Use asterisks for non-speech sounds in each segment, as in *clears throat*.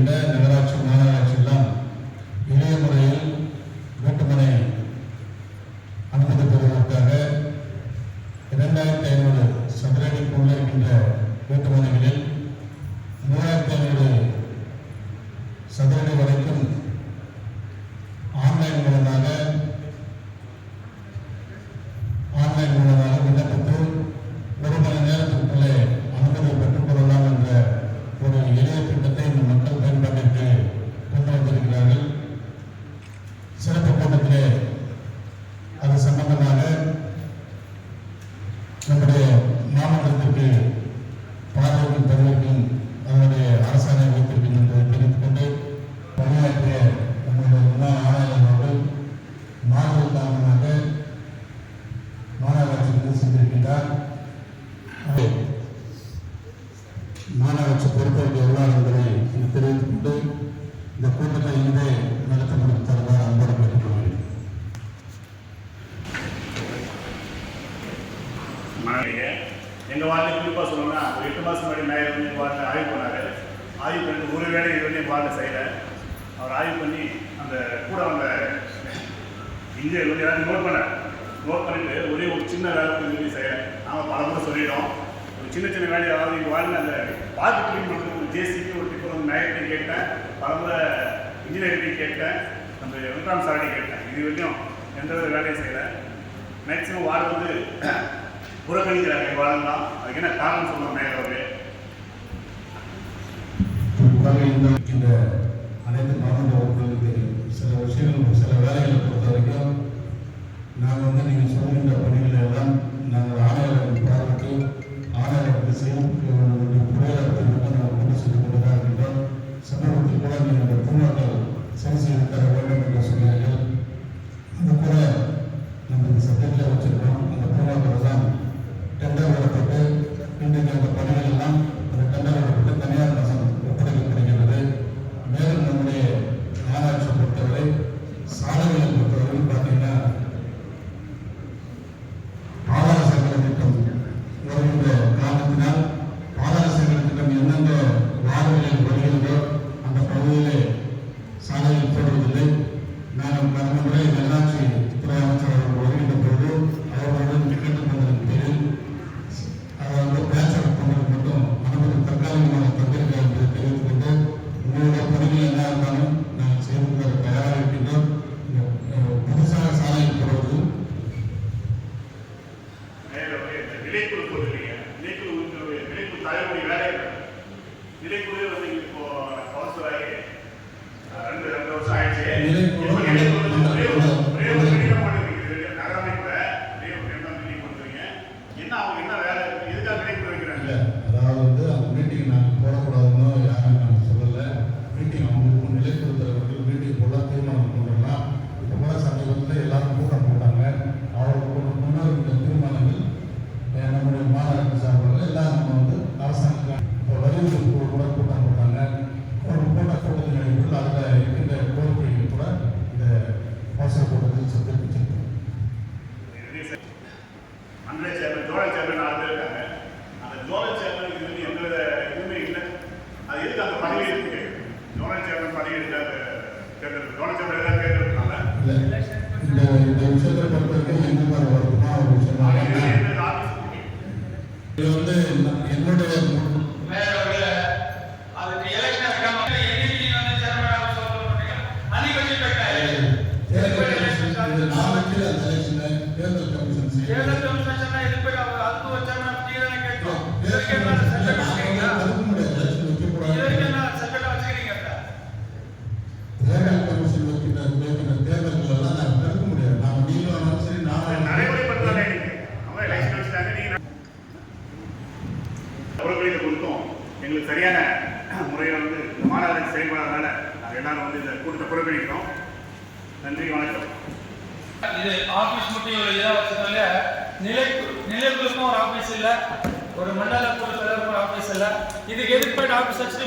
இருக்கின்ற நகராட்சி மாநகராட்சியெல்லாம் இணைய முறையில் வீட்டுமனை அனுமதி பெறுவதற்காக இரண்டாயிரத்தி ஐநூறு சதுரடிக்குள்ளே இருக்கின்ற வீட்டுமனைகளில் வந்து எங்கள் வார்டில் குறிப்பாக சொல்லணும்னா ஒரு எட்டு மாதம் முன்னாடி மேயர் வந்து வார்டில் ஆய்வு பண்ணார். ஆய்வு பண்ணி ஒரு வேலை இது வந்து வார்டில் அவர் ஆய்வு பண்ணி அந்த கூட வந்த இந்தியர் வந்து எல்லாத்தையும் நோட் பண்ணார். பண்ணிட்டு ஒரே ஒரு சின்ன வேலை சொல்லி செய்யலை. நாம் பல முறை ஒரு சின்ன சின்ன வேலையை அதாவது இங்கே வாழ்ந்த பார்த்து க்ளீன் பண்ணுறது ஒரு ஜேசிபி ஒரு டிஃபர் பரம்பரை இன்ஜினியரிங் கேட்டேன் அந்த வெங்கடாம் சாரணி கேட்டேன். இது வரைக்கும் எந்த வித வேலையும் செய்யலை. மேக்ஸிமம் வாழ் வந்து *clears throat* புறக்கணிக்கிறாங்க. வாழலாம் அதுக்கு என்ன காரணம் சொல்லணும் மேலே அவரு 那我们再来 ¿De dónde?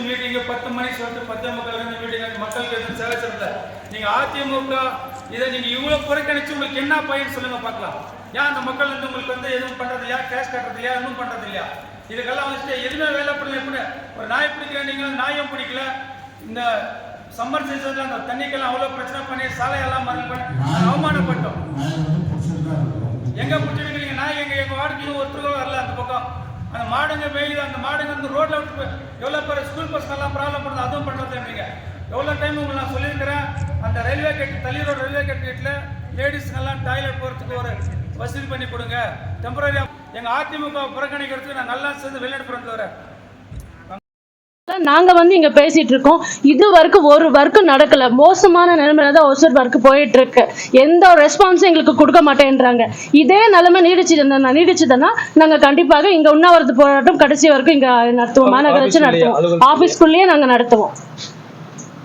மீட்டிங்கு பத்து மணி சொல்லிட்டு பத்தே மக்களுக்கு மீட்டிங் மக்களுக்கு எதுவும் சேவை செய்யல நீங்க அதிமுக இதை நீங்க இவ்வளவு புறக்கணிச்சு உங்களுக்கு என்ன பயன் சொல்லுங்க பார்க்கலாம். ஏன் அந்த மக்கள் வந்து உங்களுக்கு வந்து எதுவும் பண்றது இல்லையா கேஷ் கட்டுறது இல்லையா எதுவும் பண்ணுறது இல்லையா இதுக்கெல்லாம் வந்துட்டு எதுவுமே வேலை பண்ணல எப்படி ஒரு நாய் பிடிக்கல நீங்கள் நாயும் பிடிக்கல. இந்த சம்மர் சீசன்ல அந்த தண்ணிக்கெல்லாம் அவ்வளவு பிரச்சனை பண்ணி சாலையெல்லாம் மறந்து பண்ணி அவமானப்பட்டோம். எங்க பிடிச்சிருக்கீங்க நாய் எங்க? எங்கள் வார்டுக்கு ஒருத்தருக்கும் வரல அந்த பக்கம். அந்த மாடுங்க வெயில் அந்த மாடுங்க வந்து ரோட்டில் விட்டு எவ்வளோ பேர் ஸ்கூல் பசங்கெல்லாம் ப்ராப்ளம் பண்ணுது அதுவும் பண்ணுறது இல்லைங்க எவ்வளோ டைம் உங்களுக்கு நான் சொல்லியிருக்கிறேன்? அந்த ரயில்வே கேட் தள்ளி ரோடு ரயில்வே கேட் கேட்டில் லேடிஸ்க்கெல்லாம் டாய்லெட் போகிறதுக்கு ஒரு வசதி பண்ணி கொடுங்க. டெம்பரரியாக எங்கள் அதிமுக புறக்கணிக்கிறதுக்கு நான் நல்லா சேர்ந்து வெளிநடப்புறேன் வரேன். நாங்க வந்து இங்க பேசிட்டு இருக்கோம் இது வரைக்கும் ஒரு ஒர்க்கு நடக்கல. மோசமான நிலைமையில தான் ஒசூர் ஒர்க் போயிட்டு இருக்கு எந்த ஒரு ரெஸ்பான்ஸும் எங்களுக்கு கொடுக்க மாட்டேன்றாங்க. இதே நிலைமை நீடிச்சு நீடிச்சதுன்னா நாங்க கண்டிப்பாக இங்க உண்ணாவிரது போராட்டம் கடைசி வரைக்கும் இங்க நடத்துவோம். மாநகராட்சி நடத்துவோம். ஆபீஸ்க்குள்ளேயே நாங்க நடத்துவோம்.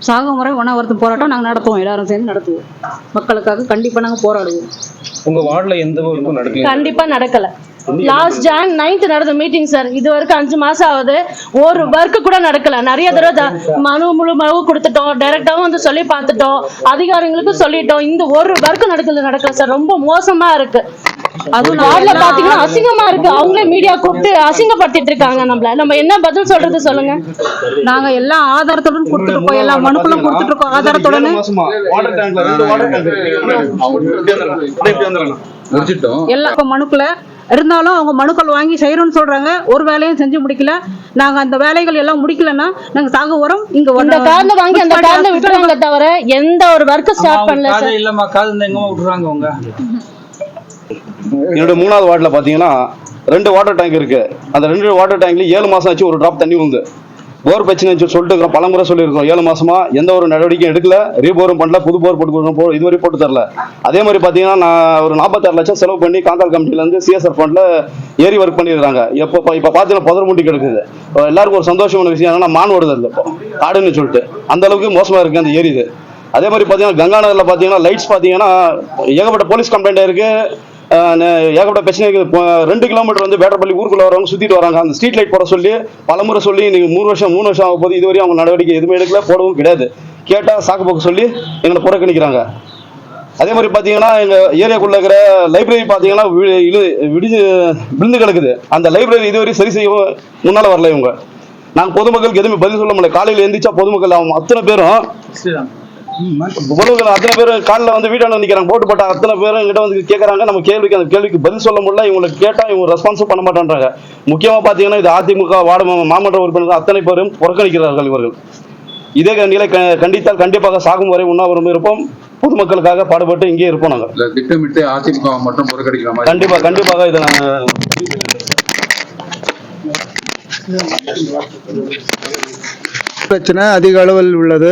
சாகுமுறை உணவர்த்து போராட்டம் நாங்கள் நடத்துவோம். எல்லாரும் சேர்ந்து நடத்துவோம். மக்களுக்காக கண்டிப்பாக நாங்கள் போராடுவோம். உங்க வார்டுல எந்த ஒர்க்கும் நடக்கல கண்டிப்பா நடக்கல. லாஸ்ட் ஜான் நைன்த் நடந்த மீட்டிங் சார் இது வரைக்கும் அஞ்சு மாசம் ஆகுது. ஒரு ஒர்க் கூட நடக்கல. நிறைய தடவை மனு முழு மனு கொடுத்துட்டோம். டைரக்டாவும் வந்து சொல்லி பார்த்துட்டோம். அதிகாரிகளுக்கும் சொல்லிட்டோம். இந்த ஒரு ஒர்க் நடக்கல நடக்கல சார் ரொம்ப மோசமா இருக்கு. அதுவும் வார்டுல பாத்தீங்கன்னா அசிங்கமா இருக்கு. அவங்களே மீடியா கூப்பிட்டு அசிங்கப்படுத்திட்டு இருக்காங்க நம்மள. நம்ம என்ன பதில் சொல்றது சொல்லுங்க. ஆதாரத்துடன் கொடுத்துருக்கோம் எல்லா ஆதாரத்துடன். மாசமா வாட்டர் டேங்க்ல ரெண்டு வாட்டர் டேங்க் முடிச்சிட்டோம். எல்லா மனுக்களை இருந்தாலும் அவங்க மனுக்கள் வாங்கி செய்கிறோன்னு சொல்றாங்க. ஒரு வேலையும் செஞ்சு முடிக்கல. நாங்கள் அந்த வேலைகள் எல்லாம் முடிக்கலன்னா நாங்கள் சாக உரம் இங்கே இந்த கார்ல வாங்கி அந்த கார்ல விட்டுறாங்க தவிர எந்த ஒரு ஒர்க் ஸ்டார்ட் பண்ணல சார் இல்லம்மா காது இந்த எங்கம்மா விட்டுறாங்க அவங்க? என்னோட மூணாவது வார்டில் பார்த்தீங்கன்னா ரெண்டு வாட்டர் டேங்க் இருக்கு. அந்த ரெண்டு வாட்டர் டேங்க்ல ஏழு மாசம் ஆச்சு ஒரு டிராப் தண்ணி வந்து போர் பிரச்சனை சொல்லிட்டு இருக்கிறோம் பலமுறை சொல்லியிருக்கோம். ஏழு மாசமா எந்த ஒரு நடவடிக்கையும் எடுக்கல. ரீபோரும் பண்ணல புது போர் போட்டு போர் போ மாதிரி போட்டு தரல. அதே மாதிரி பார்த்தீங்கன்னா நான் ஒரு நாற்பத்தாறு லட்சம் செலவு பண்ணி காந்தால் கமிட்டில இருந்து சிஎஸ்ஆர் ஃபண்ட்ல ஏரி ஒர்க் பண்ணிடுறாங்க எப்போ இப்போ பார்த்தீங்கன்னா புதர் முட்டி கிடக்குது. இப்போ எல்லாருக்கும் ஒரு சந்தோஷமான விஷயம் என்னன்னா மான் ஓடுது இல்லை இப்போ. காடுன்னு சொல்லிட்டு. அந்த அளவுக்கு மோசமா இருக்கு அந்த ஏரி இது. அதே மாதிரி பார்த்தீங்கன்னா கங்கா நகரில் பார்த்தீங்கன்னா லைட்ஸ் பார்த்தீங்கன்னா ஏகப்பட்ட போலீஸ் கம்ப்ளைண்ட் இருக்கு. ஏகப்பட்ட பிரச்சனை இப்போ ரெண்டு கிலோமீட்டர் வந்து பேட்டப்பள்ளி ஊருக்குள்ள வரவங்க சுத்திட்டு வராங்க. அந்த ஸ்ட்ரீட் லைட் போட சொல்லி பலமுறை சொல்லி இன்னைக்கு மூணு வருஷம் மூணு வருஷம் ஆக போது இதுவரையும் அவங்க நடவடிக்கை எதுவுமே எடுக்கல போடவும் கிடையாது. கேட்டா சாக்கு போக்கு சொல்லி எங்களை புறக்கணிக்கிறாங்க அதே மாதிரி பார்த்தீங்கன்னா எங்கள் ஏரியாக்குள்ள இருக்கிற லைப்ரரி பார்த்தீங்கன்னா இது விடிஞ்சு விழுந்து கிடக்குது. அந்த லைப்ரரி இதுவரை சரி செய்ய முன்னால் வரல இவங்க. நாங்கள் பொதுமக்களுக்கு எதுவுமே பதில் சொல்ல முடியல. காலையில் எந்திரிச்சா பொதுமக்கள் அவங்க அத்தனை பேரும் பொதுமக்கள் அத்தனை பேர் காலில் வந்து வீட்டாண்ட நிற்கிறாங்க போட்டு போட்ட அத்தனை பேரும் எங்கிட்ட வந்து கேட்குறாங்க நம்ம கேள்விக்கு அந்த கேள்விக்கு பதில் சொல்ல முடியல. இவங்களுக்கு கேட்டால் இவங்க ரெஸ்பான்ஸும் பண்ண மாட்டேன்றாங்க. முக்கியமாக பார்த்தீங்கன்னா இது அதிமுக வார்டு மாமன்ற உறுப்பினர்கள் அத்தனை பேரும் புறக்கணிக்கிறார்கள் இவர்கள். இதே நிலை கண்டித்தால் கண்டிப்பாக சாகும் வரை உண்ணாவிரதம் இருப்போம். பொதுமக்களுக்காக பாடுபட்டு இங்கே இருப்போம் நாங்கள். திட்டமிட்டு அதிமுக மட்டும் புறக்கணிக்கிற மாதிரி. கண்டிப்பாக கண்டிப்பாக இதை நாங்கள் பிரச்சனை அதிக அளவில் உள்ளது.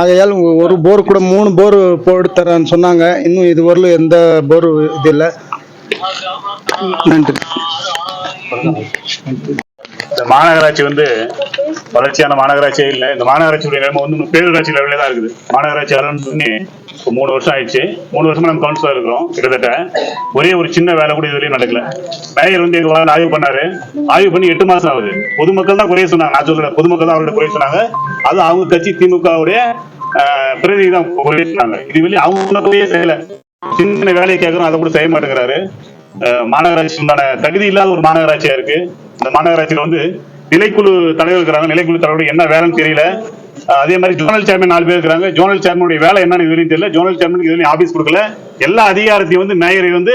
ஆகையால் ஒரு போர் கூட மூணு போர் போட்டு தரேன்னு சொன்னாங்க. இன்னும் இதுவரையிலும் எந்த போர் இது இல்லை. நன்றி. மாநகராட்சி வந்து வளர்ச்சியான மாநகராட்சியே இல்லை. இந்த மாநகராட்சியுடைய நிலைமை வந்து பேரூராட்சி லெவலில் தான் இருக்குது. மாநகராட்சி ஆரம்பிச்சு இப்போ மூணு வருஷம் ஆயிடுச்சு. மூணு வருஷமா நம்ம கவுன்சிலர் இருக்கிறோம் கிட்டத்தட்ட. ஒரே ஒரு சின்ன வேலை கூட இதுவரையும் நடக்கல. மேயர் வந்து எங்க ஆய்வு பண்ணாரு? ஆய்வு பண்ணி எட்டு மாசம் ஆகுது. பொதுமக்கள் தான் குறைய சொன்னாங்க. நான் சொல்லல பொதுமக்கள் தான் அவர்கிட்ட குறைய சொன்னாங்க. அது அவங்க கட்சி திமுகவுடைய பிரதிநிதி தான் குறைய சொன்னாங்க. இது வெளியே அவங்க குறைய செய்யல. சின்ன வேலையை கேட்கறோம் அதை கூட செய்ய மாட்டேங்கிறாரு. மாநகராட்சி உண்டான தகுதி இல்லாத ஒரு மாநகராட்சியா இருக்கு. இந்த மாநகராட்சியில வந்து நிலைக்குழு தலைவர் இருக்கிறாங்க. நிலைக்குழு தலைவர் என்ன வேலைன்னு தெரியல. அதே மாதிரி ஜோனல் சேர்மன் நாலு பேர் இருக்கிறாங்க. ஜோனல் சேர்மனுடைய வேலை என்னன்னு இதுவரையும் தெரியல. ஜோனல் சேர்மனுக்கு இதுவரையும் ஆபீஸ் கொடுக்கல. எல்லா அதிகாரத்தையும் வந்து மேயரை வந்து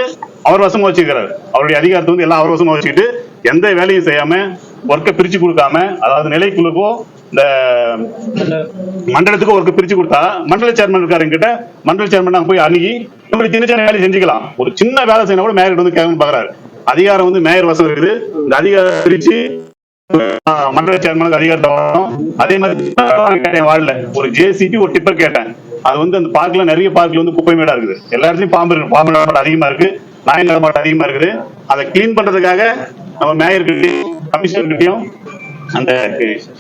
அவர் வசமா வச்சுக்கிறாரு. அவருடைய அதிகாரத்தை வந்து எல்லாம் அவர் வசமா வச்சுக்கிட்டு எந்த வேலையும் செய்யாம ஒர்க்கை பிரிச்சு கொடுக்காம அதாவது நிலைக்குழுக்கோ இந்த மண்டலத்துக்கு ஒர்க்கு பிரிச்சு கொடுத்தா மண்டல சேர்மன் இருக்காரு கிட்ட மண்டல சேர்மன் நாங்க போய் அணுகி நம்மளுக்கு சின்ன சின்ன வேலை செஞ்சுக்கலாம். ஒரு சின்ன வேலை செய்யணும் கூட மேயர் வந்து கேட்கணும்னு பாக்குறாரு. அதிகாரம் வந்து மேயர் வசம் இருக்குது. இந்த அதிகாரம் பிரிச்சு மண்டல சேர்மனுக்கு அதிகாரத்தை வரும் அதே மாதிரி வாழல கேட்டேன் வார்டுல. ஒரு ஜேசிபி ஒரு டிப்பர் கேட்டேன். அது வந்து அந்த பார்க்ல நிறைய பார்க்ல வந்து குப்பை மேடா இருக்குது. எல்லா இடத்துலயும் பாம்பு இருக்கு. பாம்பு நடமாட்டம் அதிகமா இருக்கு. நாய் நடமாட்டம் அதிகமா இருக்குது. அதை கிளீன் பண்றதுக்காக நம்ம மேயர்கிட்டையும் கமிஷனர்கிட்டையும் அந்த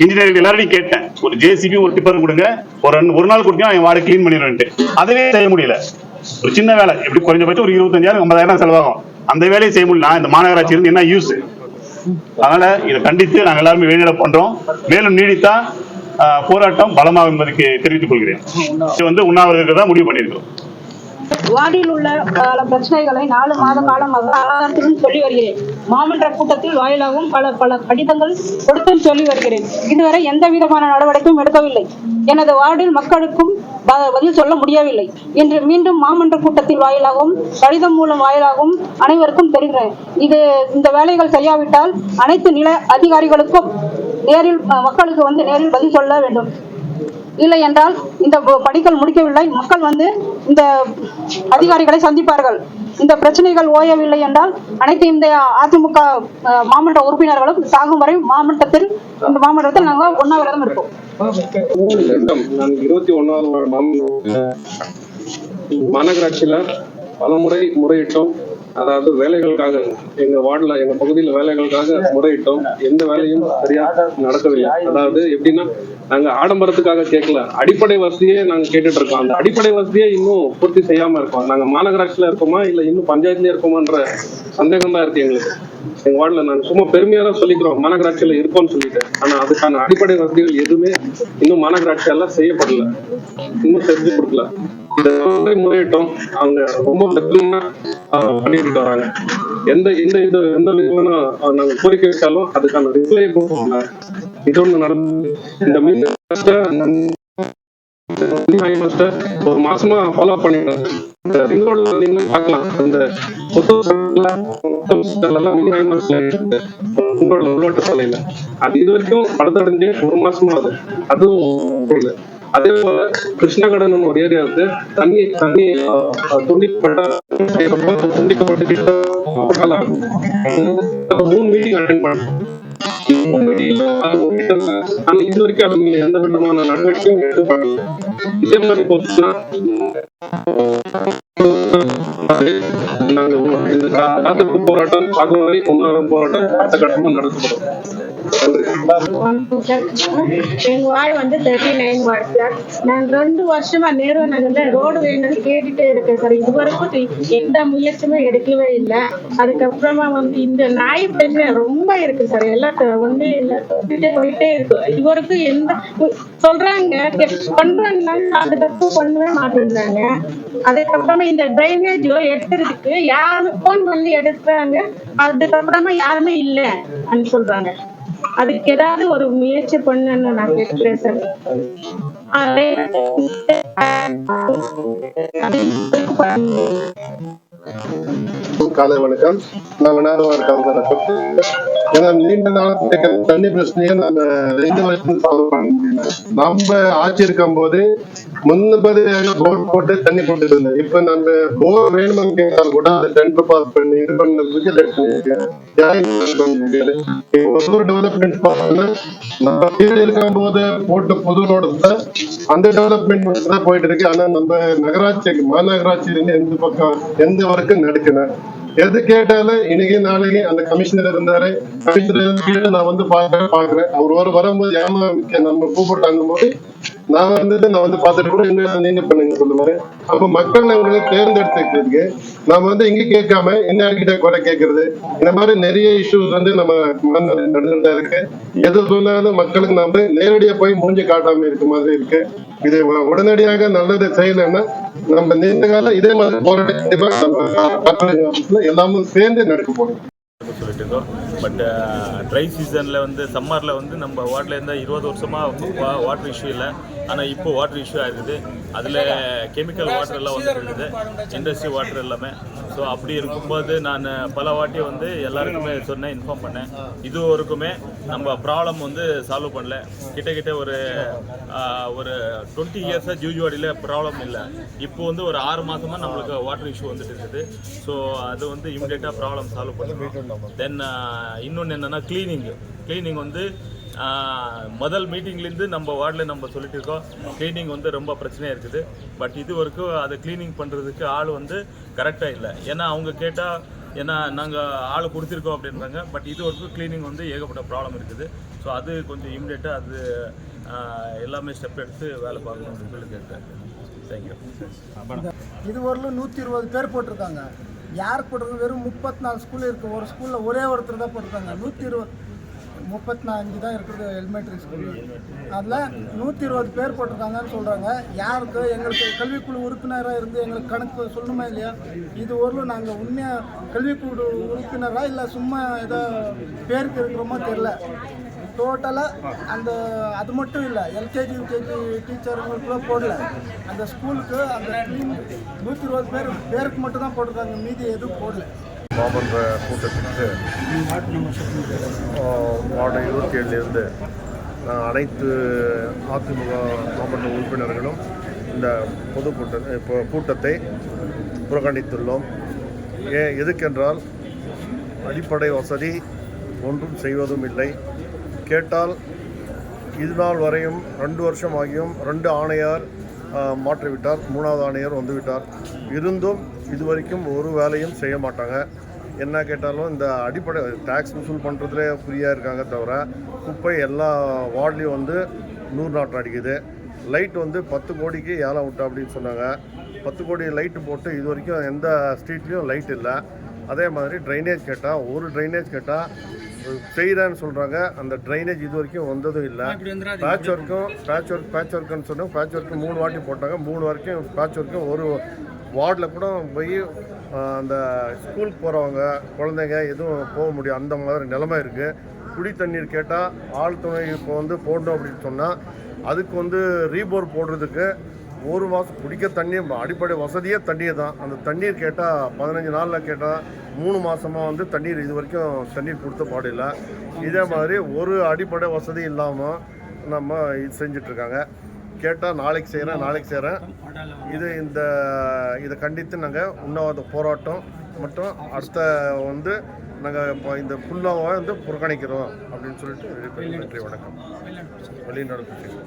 இன்ஜினியரிங் எல்லாரையும் கேட்டேன். ஒரு ஜேசிபி ஒரு டிப்பர் கொடுங்க. ஒரு ரெண்டு ஒரு நாள் கொடுத்தீங்கன்னா என் வார்டு க்ளீன் பண்ணிடுவேன்ட்டு. அதுவே செய்ய முடியல. ஒரு சின்ன வேலை. எப்படி குறைஞ்சபட்சம் ஒரு இருபத்தஞ்சாயிரம் ஐம்பதாயிரம் செலவாகும். அந்த வேலையை செய்ய முடியல. நான் இந்த மாநகராட்சி இருந்து என்ன யூஸ் அதனால இதை கண்டித்து நாங்கள் எல்லாருமே வெளியிட பண்றோம். மேலும் நீடித்தா ஆஹ், போராட்டம் பலமாகும் என்பதற்கு தெரிவித்துக் கொள்கிறேன். இது வந்து உண்ணாவிரதத்தை தான் முடிவு பண்ணியிருக்கிறோம். வார்டில் உள்ள பல பிரச்சனைகளை நாலு மாத காலம் ஆதாரத்துடன் சொல்லி வருகிறேன். மாமன்ற கூட்டத்தில் வாயிலாகவும் பல பல கடிதங்கள் கொடுத்தும் சொல்லி வருகிறேன். இதுவரை எந்த விதமான நடவடிக்கையும் எடுக்கவில்லை. எனது வார்டில் மக்களுக்கும் பதில் சொல்ல முடியவில்லை. இன்று மீண்டும் மாமன்ற கூட்டத்தில் வாயிலாகவும் கடிதம் மூலம் வாயிலாகவும் அனைவருக்கும் தெரிகிறேன். இது இந்த வேலைகள் செய்யாவிட்டால் அனைத்து நில அதிகாரிகளுக்கும் நேரில் மக்களுக்கு வந்து நேரில் பதில் சொல்ல வேண்டும். இல்லை என்றால் இந்த பணிகள் முடிக்கவில்லை. மக்கள் வந்து இந்த அதிகாரிகளை சந்திப்பார்கள். இந்த பிரச்சனைகள் ஓயவில்லை என்றால் அனைத்து இந்த அதிமுக மாமன்ற உறுப்பினர்களும் சாகும் வரை மாமன்றத்தில் இந்த மாமன்றத்தில் நாங்கள் ஒன்னாவிரதம் இருப்போம். இருபத்தி ஒன்னாவது மாநகராட்சியில பலமுறை முறையிட்டோம். அதாவது வேலைகளுக்காக எங்க வார்டுல எங்க பகுதியில் வேலைகளுக்காக முறையிட்டோம். எந்த வேலையும் சரியா நடக்கவில்லை. அதாவது எப்படின்னா நாங்க ஆடம்பரத்துக்காக கேட்கல அடிப்படை வசதியே நாங்க கேட்டுட்டு இருக்கோம். அந்த அடிப்படை வசதியே இன்னும் பூர்த்தி செய்யாம இருக்கோம். நாங்க மாநகராட்சியில இருக்கோமா இல்ல இன்னும் பஞ்சாயத்துலயே இருக்கோமான்ற சந்தேகம் தான் இருக்கு எங்களுக்கு. எங்க வார்டுல நாங்க சும்மா பெருமையா தான் சொல்லிக்கிறோம். மாநகராட்சியில இருக்கோம்னு சொல்லிட்டு. ஆனா அதுக்கான அடிப்படை வசதிகள் எதுவுமே இன்னும் மாநகராட்சியால செய்யப்படல. இன்னும் செஞ்சு கொடுக்கல. இந்த முறையிட்டோம். அவங்க ரொம்ப பண்ணிட்டு வராங்க. எந்த எந்த இது எந்த விதமான நாங்க கோரிக்கை வச்சாலும் அதுக்கான ரிப்ளை கொடுப்பாங்க இது ஒண்ணு நடந்து இந்த மீன் ஒரு மாசமா ஃபாலோ பண்ணிட்டு இந்த ரிங் ரோட்ல நீங்க பார்க்கலாம் அந்த புத்தகத்துல எல்லாம் மினி உள்நாட்டு சாலையில அது இது வரைக்கும் படத்தடைஞ்சு ஒரு மாசமா அது அதுவும் புரியல அதே போல கிருஷ்ணகடன் ஒரு ஏரியா இருக்கு தண்ணி தண்ணி துண்டிக்கப்பட்ட துண்டிக்கப்பட்டு கிட்ட மூணு மீட்டிங் அட்டன் பண்ணோம் ஆனா இது வரைக்கும் அவங்க எந்த விதமான நடவடிக்கையும் எடுக்கப்படல இதே மாதிரி போச்சுன்னா நாங்க போராட்டம் உண்ணாவிரத போராட்டம் அடுத்த கட்டமா நடத்தப்படும். எங்க வார்டு வந்து தேர்ட்டி நைன் வார்டு சார் நான் ரெண்டு வருஷமா நேரு நகர்ல ரோடு வேணும்னு கேட்டுட்டே இருக்கேன் சார் இது வரைக்கும் எந்த முயற்சியுமே எடுக்கவே இல்லை அதுக்கப்புறமா வந்து இந்த நாய் பிரச்சனை ரொம்ப இருக்கு சார் எல்லாத்தையும் ஒண்ணு இல்லை போயிட்டே இருக்கு இது வரைக்கும் எந்த சொல்றாங்க கே- அது அதுக்கப்புறம் பண்ணவே மாட்டேங்கிறாங்க அதுக்கப்புறமா இந்த டிரைனேஜ் எடுக்கிறதுக்கு யாரும் போன் பண்ணி எடுக்கிறாங்க அதுக்கப்புறமா யாருமே இல்லை. அப்படின்னு சொல்றாங்க. அதுக்கு ஏதாவது ஒரு முயற்சி பண்ணணும்னு நான் கேட்கிறேன் சார் அதே காலை வணக்கம். நாங்க நேரம் ஏன்னா நீண்ட நாளத்துக்கு தண்ணி பிரச்சனையை நம்ம ரெண்டு வருஷம் சால்வ் பண்ண நம்ம ஆட்சி இருக்கும் போது முன்னபது போர் போட்டு தண்ணி போட்டு இருந்தோம் இப்ப நம்ம போர் வேணும்னு கேட்டால் கூட அதை டெண்டர் பாஸ் பண்ணி இது பண்ணதுக்கு லேட் பண்ணிருக்கேன் டெவலப்மெண்ட் பார்த்தோம்னா நம்ம கீழே இருக்கும் போது போட்டு புது ரோடு அந்த டெவலப்மெண்ட் தான் போயிட்டு இருக்கு. ஆனா நம்ம நகராட்சி மாநகராட்சியில எந்த பக்கம் எந்த வரைக்கும் நடக்கல எது கேட்டாலும் இன்னைக்கு நாளைக்கு அந்த கமிஷனர் இருந்தாரு. கமிஷனர் கீழே நான் வந்து பாக்குறேன் பாக்குறேன் அவர் ஒரு வரும்போது ஏமா நம்ம கூப்பிட்டாங்க போது நான் வந்துட்டு நான் வந்து பார்த்துட்டு கூட என்ன நீங்க பண்ணுங்க சொல்லுவாரு அப்ப மக்கள் எங்களை தேர்ந்தெடுத்துக்கிறதுக்கு நாம வந்து இங்க கேட்காம என்ன கிட்ட குறை கேட்கறது இந்த மாதிரி நிறைய இஷ்யூஸ் வந்து நம்ம நடந்துட்டா இருக்கு எது சொன்னாலும் மக்களுக்கு நாம நேரடியா போய் மூஞ்சி காட்டாம இருக்க மாதிரி இருக்கு இது உடனடியாக நல்லது செய்யலைன்னா நம்ம நீண்ட காலம் இதே மாதிரி போராட்டம் கண்டிப்பா நம்ம எல்லாமும் சேர்ந்து நடக்க போறோம் சொல்லிட்டு இருக்கோம் பட் ட்ரை சீசனில் வந்து சம்மரில் வந்து நம்ம வாட்டரில் இருந்தால் இருபது வருஷமாக வாட்டர் இஷ்யூ இல்லை. ஆனால் இப்போ வாட்டர் இஷ்யூ ஆயிருக்குது அதில் கெமிக்கல் வாட்டர் எல்லாம் வந்துட்டு இருக்குது. இண்டஸ்ட்ரி வாட்டர் எல்லாமே. ஸோ அப்படி இருக்கும்போது நான் பல வாட்டி வந்து எல்லாருக்குமே சொன்னேன் இன்ஃபார்ம் பண்ணேன். இது வரைக்குமே நம்ம ப்ராப்ளம் வந்து சால்வ் பண்ணல. கிட்ட கிட்ட ஒரு ஒரு டுவெண்ட்டி இயர்ஸாக ஜூஜுவாடியில் ப்ராப்ளம் இல்லை. இப்போ வந்து ஒரு ஆறு மாதமாக நம்மளுக்கு வாட்டர் இஷ்யூ வந்துட்டு இருக்குது. ஸோ அது வந்து இமிடியேட்டாக ப்ராப்ளம் சால்வ் பண்ணி தென் இன்னொன்று என்னென்னா க்ளீனிங் க்ளீனிங் வந்து முதல் மீட்டிங்லேருந்து நம்ம வார்டில் நம்ம சொல்லிட்டு இருக்கோம் க்ளீனிங் வந்து ரொம்ப பிரச்சனையாக இருக்குது. பட் இது வரைக்கும் அதை க்ளீனிங் பண்ணுறதுக்கு ஆள் வந்து கரெக்டாக இல்லை. ஏன்னா அவங்க கேட்டால் ஏன்னா நாங்கள் ஆள் கொடுத்துருக்கோம் அப்படின்றாங்க. பட் இது வரைக்கும் க்ளீனிங் வந்து ஏகப்பட்ட ப்ராப்ளம் இருக்குது. ஸோ அது கொஞ்சம் இமிடியேட்டாக அது எல்லாமே ஸ்டெப் எடுத்து வேலை பார்க்கணும் அப்படின்னு சொல்லி கேட்டேன். தேங்க்யூ இதுவரையிலும் நூற்றி இருபது பேர் போட்டிருக்காங்க. யார் போட்டிருக்காங்க? வெறும் முப்பத்தி நாலு ஸ்கூல் இருக்குது ஒரு ஸ்கூலில் ஒரே ஒருத்தர் தான் போட்டிருக்காங்க. நூற்றி இருபது முப்பத்தி நாலஞ்சு தான் இருக்குது எலிமெண்ட்ரி ஸ்கூல் அதில் நூற்றி இருபது பேர் போட்டிருக்காங்கன்னு சொல்கிறாங்க யாருக்கு? எங்களுக்கு கல்விக்குழு உறுப்பினராக இருந்து எங்களுக்கு கணக்கு சொல்லணுமா இல்லையா? இது ஒரு நாங்கள் உண்மையாக கல்விக்குழு உறுப்பினராக இல்லை சும்மா ஏதோ பேருக்கு இருக்கிறோமோ தெரில டோட்டலாக அந்த அது மட்டும் இல்லை எல்கேஜி யூகேஜி டீச்சருங்களுக்குலாம் போடல. அந்த ஸ்கூலுக்கு அந்த நூற்றி இருபது பேர் பேருக்கு மட்டும் தான் போட்டிருக்காங்க. மீதி எதுவும் போடல. மாமன்ற கூட்டத்திற்கு வார்டு இருபத்தி ஏழுலேருந்து அனைத்து அதிமுக மாமன்ற உறுப்பினர்களும் இந்த பொது இப்போ கூட்டத்தை புறக்கணித்துள்ளோம். ஏன் எதுக்கென்றால் அடிப்படை வசதி ஒன்றும் செய்வதும் இல்லை. கேட்டால் இது நாள் வரையும் ரெண்டு வருஷம் ஆகியும் ரெண்டு ஆணையார் மாற்றிவிட்டார் மூணாவது ஆணையர் வந்துவிட்டார். இருந்தும் இதுவரைக்கும் ஒரு வேலையும் செய்ய மாட்டாங்க. என்ன கேட்டாலும் இந்த அடிப்படை டேக்ஸ் வசூல் பண்ணுறதுலே ஃப்ரீயாக இருக்காங்க தவிர குப்பை எல்லா வார்ட்லேயும் வந்து நூறு நாட்டம் அடிக்குது. லைட் வந்து பத்து கோடிக்கு ஏலம் விட்டா அப்படின்னு சொன்னாங்க. பத்து கோடி லைட்டு போட்டு இது வரைக்கும் எந்த ஸ்ட்ரீட்லேயும் லைட் இல்லை. அதே மாதிரி ட்ரைனேஜ் கேட்டால் ஒரு ட்ரைனேஜ் கேட்டால் செய்கிறேன்னு சொல்கிறாங்க அந்த ட்ரைனேஜ் இது வரைக்கும் வந்ததும் இல்லை. பேட்ச் ஒர்க்கும் பேட்ச் ஒர்க் பேட்ச் ஒர்க்குன்னு சொன்னோம். பேட்ச் ஒர்க்கு மூணு வாட்டி போட்டாங்க. மூணு வரைக்கும் பேட்ச் ஒர்க்கும் ஒரு வார்டில் கூட போய் அந்த ஸ்கூலுக்கு போகிறவங்க குழந்தைங்க எதுவும் போக முடியும். அந்த மாதிரி நிலைமை இருக்குது குடி தண்ணீர் கேட்டால் ஆழ்துணை இப்போ வந்து போடணும் அப்படின்னு சொன்னால் அதுக்கு வந்து ரீபோர் போடுறதுக்கு ஒரு மாதம் குடிக்க தண்ணி அடிப்படை வசதியே தண்ணியை தான். அந்த தண்ணீர் கேட்டால் பதினஞ்சு நாளில் கேட்டால் மூணு மாதமாக வந்து தண்ணீர் இது வரைக்கும் தண்ணீர் கொடுத்த பாடில்லை இதே மாதிரி ஒரு அடிப்படை வசதி இல்லாமல் நம்ம இது செஞ்சிட்ருக்காங்க கேட்டால் நாளைக்கு செய்கிறேன் நாளைக்கு செய்கிறேன் இது இந்த இதை கண்டித்து நாங்கள் உண்ணாவிரத போராட்டம் மற்றும் அடுத்த வந்து நாங்கள் இப்போ இந்த ஃபுல்லாக வந்து புறக்கணிக்கிறோம் அப்படின்னு சொல்லிட்டு நன்றி வணக்கம் வெளிநடப்பு